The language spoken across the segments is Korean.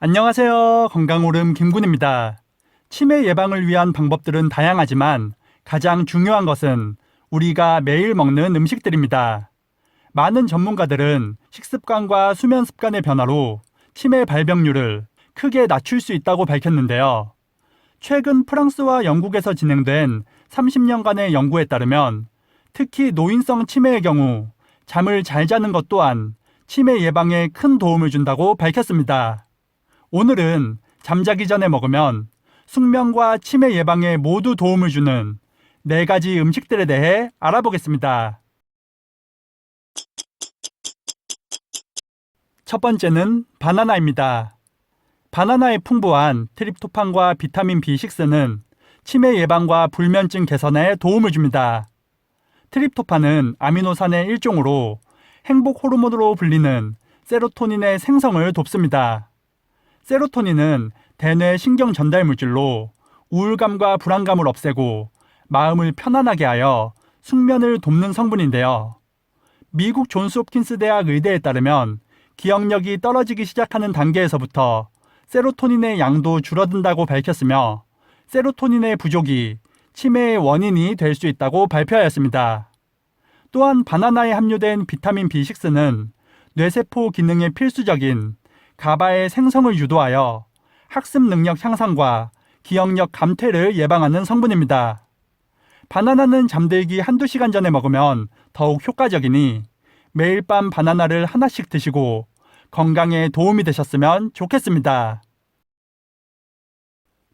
안녕하세요. 건강오름 김군입니다. 치매 예방을 위한 방법들은 다양하지만 가장 중요한 것은 우리가 매일 먹는 음식들입니다. 많은 전문가들은 식습관과 수면 습관의 변화로 치매 발병률을 크게 낮출 수 있다고 밝혔는데요. 최근 프랑스와 영국에서 진행된 30년간의 연구에 따르면 특히 노인성 치매의 경우 잠을 잘 자는 것 또한 치매 예방에 큰 도움을 준다고 밝혔습니다. 오늘은 잠자기 전에 먹으면 숙면과 치매 예방에 모두 도움을 주는 네 가지 음식들에 대해 알아보겠습니다. 첫 번째는 바나나입니다. 바나나의 풍부한 트립토판과 비타민 B6는 치매 예방과 불면증 개선에 도움을 줍니다. 트립토판은 아미노산의 일종으로 행복 호르몬으로 불리는 세로토닌의 생성을 돕습니다. 세로토닌은 대뇌 신경 전달 물질로 우울감과 불안감을 없애고 마음을 편안하게 하여 숙면을 돕는 성분인데요. 미국 존스 홉킨스 대학 의대에 따르면 기억력이 떨어지기 시작하는 단계에서부터 세로토닌의 양도 줄어든다고 밝혔으며 세로토닌의 부족이 치매의 원인이 될 수 있다고 발표하였습니다. 또한 바나나에 함유된 비타민 B6는 뇌세포 기능에 필수적인 가바의 생성을 유도하여 학습 능력 향상과 기억력 감퇴를 예방하는 성분입니다. 바나나는 잠들기 한두 시간 전에 먹으면 더욱 효과적이니 매일 밤 바나나를 하나씩 드시고 건강에 도움이 되셨으면 좋겠습니다.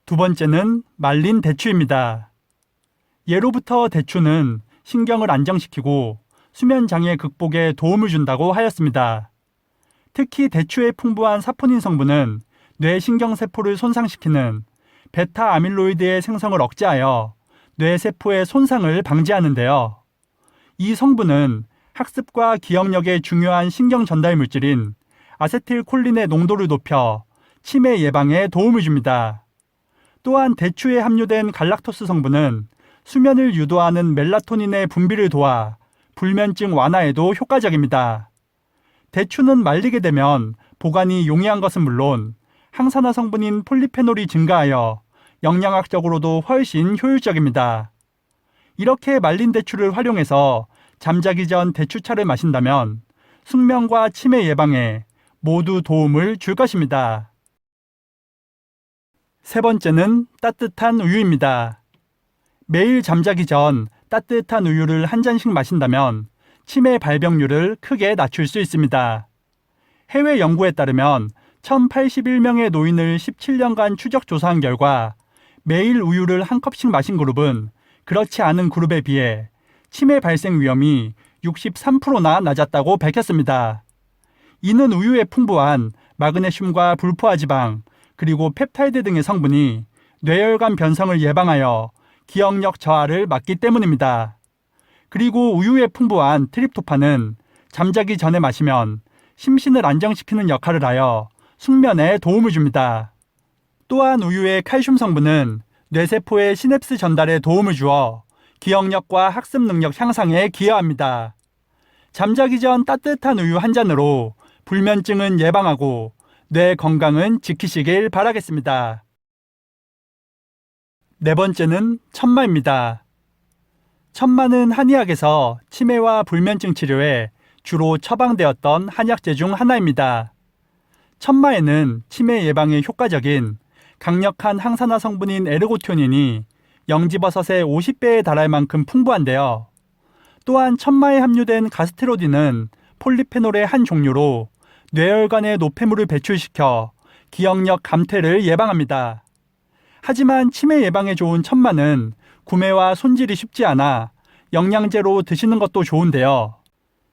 두 번째는 말린 대추입니다. 예로부터 대추는 신경을 안정시키고 수면 장애 극복에 도움을 준다고 하였습니다. 특히 대추의 풍부한 사포닌 성분은 뇌 신경세포를 손상시키는 베타 아밀로이드의 생성을 억제하여 뇌세포의 손상을 방지하는데요. 이 성분은 학습과 기억력에 중요한 신경 전달 물질인 아세틸콜린의 농도를 높여 치매 예방에 도움을 줍니다. 또한 대추에 함유된 갈락토스 성분은 수면을 유도하는 멜라토닌의 분비를 도와 불면증 완화에도 효과적입니다. 대추는 말리게 되면 보관이 용이한 것은 물론 항산화 성분인 폴리페놀이 증가하여 영양학적으로도 훨씬 효율적입니다. 이렇게 말린 대추를 활용해서 잠자기 전 대추차를 마신다면 숙면과 치매 예방에 모두 도움을 줄 것입니다. 세 번째는 따뜻한 우유입니다. 매일 잠자기 전 따뜻한 우유를 한 잔씩 마신다면 치매 발병률을 크게 낮출 수 있습니다. 해외 연구에 따르면 1081명의 노인을 17년간 추적 조사한 결과 매일 우유를 한 컵씩 마신 그룹은 그렇지 않은 그룹에 비해 치매 발생 위험이 63%나 낮았다고 밝혔습니다. 이는 우유에 풍부한 마그네슘과 불포화 지방, 그리고 펩타이드 등의 성분이 뇌혈관 변성을 예방하여 기억력 저하를 막기 때문입니다. 그리고 우유에 풍부한 트립토판은 잠자기 전에 마시면 심신을 안정시키는 역할을 하여 숙면에 도움을 줍니다. 또한 우유의 칼슘 성분은 뇌세포의 시냅스 전달에 도움을 주어 기억력과 학습 능력 향상에 기여합니다. 잠자기 전 따뜻한 우유 한 잔으로 불면증은 예방하고 뇌 건강은 지키시길 바라겠습니다. 네 번째는 천마입니다. 천마는 한의학에서 치매와 불면증 치료에 주로 처방되었던 한약재 중 하나입니다. 천마에는 치매 예방에 효과적인 강력한 항산화 성분인 에르고토닌이 영지버섯의 50배에 달할 만큼 풍부한데요. 또한 천마에 함유된 가스테로딘은 폴리페놀의 한 종류로 뇌혈관의 노폐물을 배출시켜 기억력 감퇴를 예방합니다. 하지만 치매 예방에 좋은 천마는 구매와 손질이 쉽지 않아 영양제로 드시는 것도 좋은데요.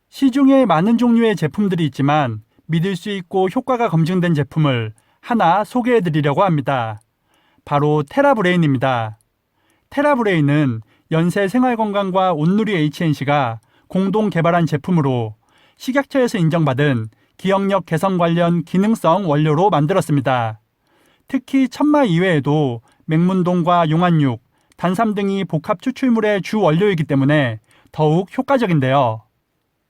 시중에 많은 종류의 제품들이 있지만 믿을 수 있고 효과가 검증된 제품을 하나 소개해 드리려고 합니다. 바로 테라브레인입니다. 테라브레인은 연세 생활건강과 온누리 HNC가 공동 개발한 제품으로 식약처에서 인정받은 기억력 개선 관련 기능성 원료로 만들었습니다. 특히 천마 이외에도 맹문동과 용안육, 단삼 등이 복합 추출물의 주 원료이기 때문에 더욱 효과적인데요.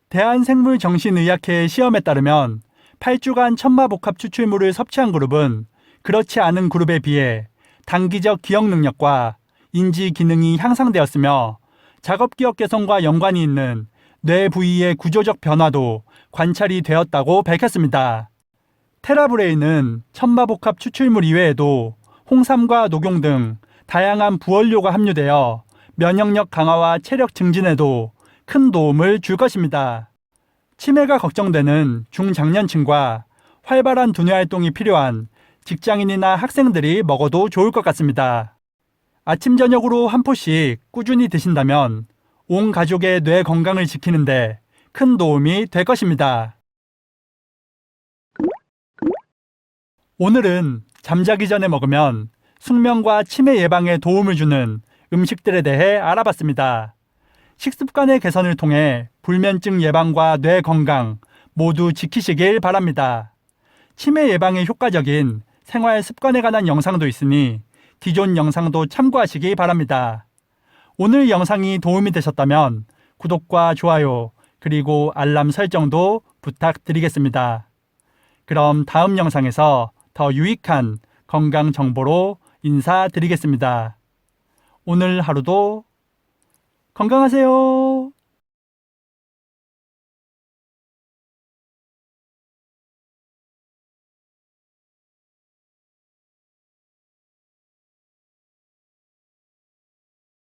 대한생물정신의학회 시험에 따르면 8주간 천마복합 추출물을 섭취한 그룹은 그렇지 않은 그룹에 비해 단기적 기억 능력과 인지 기능이 향상되었으며 작업 기억 개선과 연관이 있는 뇌 부위의 구조적 변화도 관찰이 되었다고 밝혔습니다. 테라브레인은 천마복합 추출물 이외에도 홍삼과 녹용 등 다양한 부원료가 함유되어 면역력 강화와 체력 증진에도 큰 도움을 줄 것입니다. 치매가 걱정되는 중장년층과 활발한 두뇌 활동이 필요한 직장인이나 학생들이 먹어도 좋을 것 같습니다. 아침 저녁으로 한 포씩 꾸준히 드신다면 온 가족의 뇌 건강을 지키는데 큰 도움이 될 것입니다. 오늘은 잠자기 전에 먹으면 숙면과 치매 예방에 도움을 주는 음식들에 대해 알아봤습니다. 식습관의 개선을 통해 불면증 예방과 뇌 건강 모두 지키시길 바랍니다. 치매 예방에 효과적인 생활 습관에 관한 영상도 있으니 기존 영상도 참고하시기 바랍니다. 오늘 영상이 도움이 되셨다면 구독과 좋아요 그리고 알람 설정도 부탁드리겠습니다. 그럼 다음 영상에서 더 유익한 건강 정보로 인사드리겠습니다. 오늘 하루도 건강하세요.